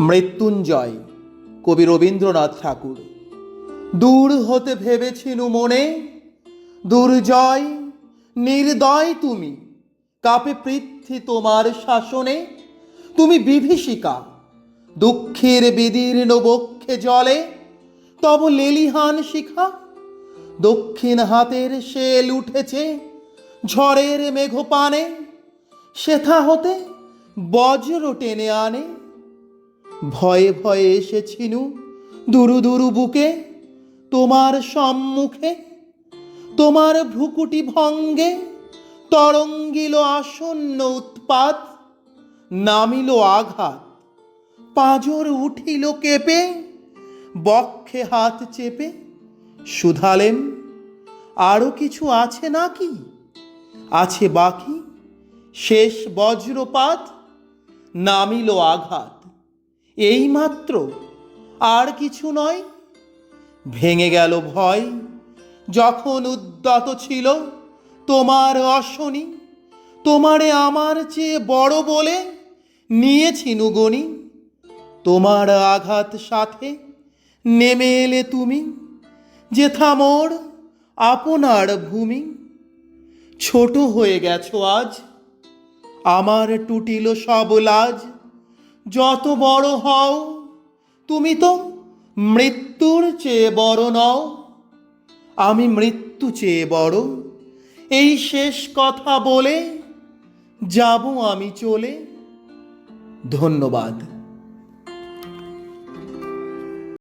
মৃত্যুঞ্জয়, কবি রবীন্দ্রনাথ ঠাকুর। দূর হতে ভেবেছিনু মনে, দুর্জয়, নির্দয় তুমি, কাপে পৃথ্বী তোমার শাসনে, তুমি বিভীষিকা, দুঃখের বিদীর্ণ বক্ষে জলে, তব লেলিহান শিখা, দক্ষিণ হাতের শেল উঠেছে ঝড়ের মেঘপানে, সেথা হতে বজ্র টেনে আনে ভয়ে ভয়ে এসেছিনু। দুরু দুরু বুকে, তোমার সম্মুখে, তোমার ভ্রুকুটি ভঙ্গে, তরঙ্গিল আসন্ন উৎপাত, নামিল আঘাত, পাঁজর উঠিল কেঁপে, বক্ষে হাত চেপে, শুধালেন আরও কিছু আছে নাকি? আছে বাকি, শেষ বজ্রপাত, নামিল আঘাত। এইমাত্র আর কিছু নয়। ভেঙে গেল ভয়, যখন উদ্যত ছিল তোমার অশনি, তোমারে আমার চেয়ে বড় বলে নিয়েছি নুগনি। তোমার আঘাত সাথে নেমে এলে তুমি, যেথা মোর আপনার ভূমি। ছোট হয়ে গেছো আজ, আমার টুটিল সব লাজ যত বড় হও, তুমি তো মৃত্যুর চেয়ে বড় নও। আমি মৃত্যু চেয়ে বড়। এই শেষ কথা বলে যাব আমি চলে। ধন্যবাদ।